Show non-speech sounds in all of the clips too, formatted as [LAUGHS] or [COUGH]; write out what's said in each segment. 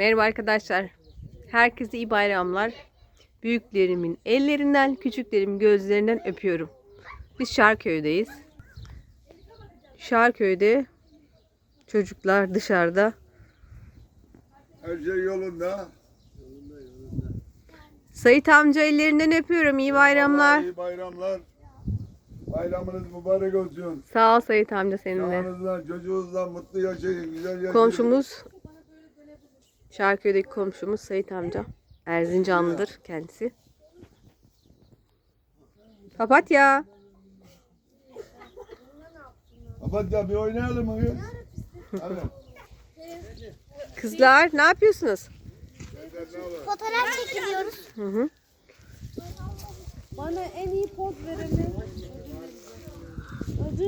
Merhaba arkadaşlar. Herkese iyi bayramlar. Büyüklerimin ellerinden, küçüklerimin gözlerinden öpüyorum. Biz Şarköy'deyiz. Şarköy'de çocuklar dışarıda. Her şey yolunda. Sait amca ellerinden öpüyorum. İyi bayramlar. İyi bayramlar. Bayramınız mübarek olsun. Sağ ol Sait amca seninle. Sağınızla, çocuğunuzla mutlu yaşayın, güzel yaşayın. Komşumuz Şarköy'deki komşumuz Sait amca. Erzincanlıdır kendisi. Papatya. Papatya bir oynayalım mı? Kızlar ne yapıyorsunuz? Fotoğraf çekiliyoruz. Hı hı. Bana en iyi poz vereni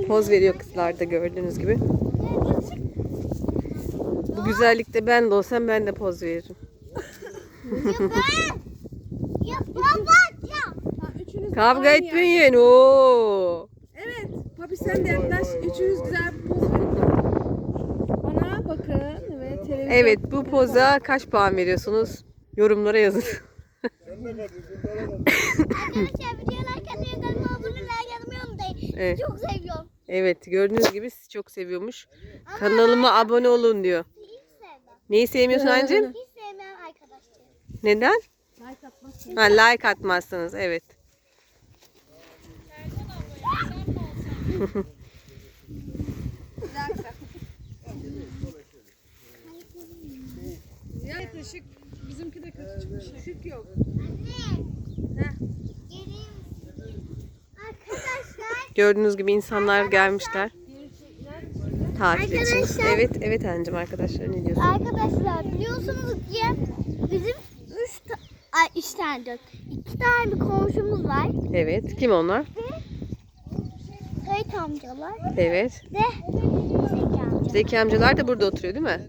Poz veriyor kızlar da gördüğünüz gibi. Güzellikte ben de olsam ben de poz veririm. Ya baba ya. Ha, üçünüz Kavga etmeyin. Oo. Evet. Papi sen de yaklaş. Üçünüz güzel bir poz verin. Bana bakın. Evet. Televizyon. Evet bu poza kaç puan veriyorsunuz? Yorumlara yazın. Arkadaşlar videolar kendine. Evet. Çok seviyorum. Evet gördüğünüz gibi sizi çok seviyormuş. Kanalıma abone olun diyor. Neyi sevmiyorsun anneciğim? Hiç sevmem arkadaşlar. Neden? Like atmaz. Ha, like atmazsınız evet. Ya ışık bizimki de kötü çıkmış. Işık yok. Geleyim. Arkadaşlar. Gördüğünüz gibi insanlar gelmişler. İçin. Arkadaşlar. Evet evet anneciğim arkadaşlar ne diyorsun? Arkadaşlar biliyorsunuz ki bizim üç ta ay üç tane dört. iki tane bir komşumuz var. Evet. Kim onlar? Kayıt amcalar Evet. ve Zeki amca. Zeki amcalar da burada oturuyor değil mi?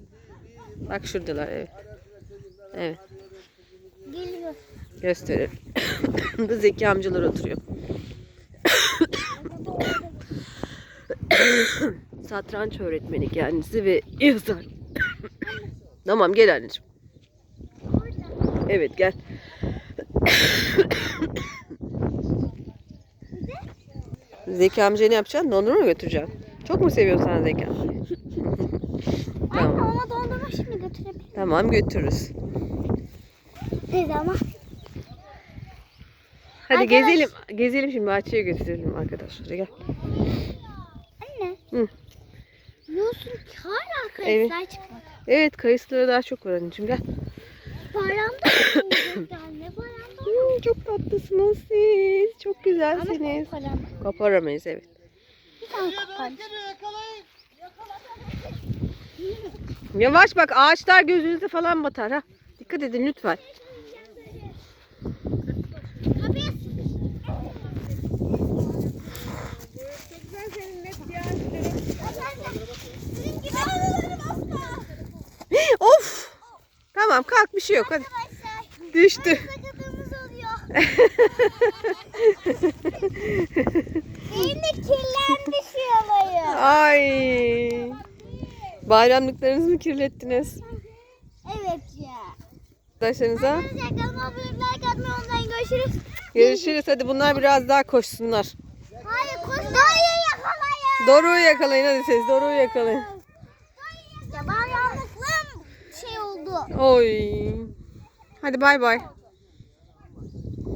Bak şuradalar evet. Evet. Geliyor. Gösterelim. Bu [COUGHS] Zeki amcalar oturuyor. [COUGHS] Satranç öğretmeni kendisi ve yazar. [COUGHS] tamam gel anneciğim. Evet gel. [COUGHS] Zeki amcaya ne yapacaksın? Dondurma mı götüreceksin? Çok mu seviyorsun sen Zeki amcayı? Anne tamam. ona dondurma şimdi götürebilir. Tamam götürürüz. Neyse ama. Hadi Arkadaş- gezelim. Gezelim şimdi bahçeye götürelim arkadaşlar. Gel. Hı. Biliyorsun ki hala Evet. kayıtlar çıkmadı. Evet kayısıları daha çok var anneciğim gel. Bayramda [COUGHS] anne bayramda mı? Hmm, çok tatlısınız siz. Çok Ama güzelsiniz. koparamam. Koparamayız evet. Bir tane koparmış. Yavaş bak ağaçlar gözünüze falan batar ha. Dikkat edin lütfen. Tamam kalk bir şey yok hadi. Arkadaşlar. Düştü. Sakatımız oluyor. [LAUGHS] Benim de kirlendi şu yalayı. Ay. Bayramlıklarınızı mı kirlettiniz? Evet ya. Arkadaşlarınıza. Görüşürüz. Görüşürüz hadi bunlar biraz daha koşsunlar. Hayır koş. Dayı yakalayın. Doru'yu yakalayın hadi siz Doru'yu yakalayın. Ya ben yanlışlığım şey oldu. Oy. Hadi bay bay.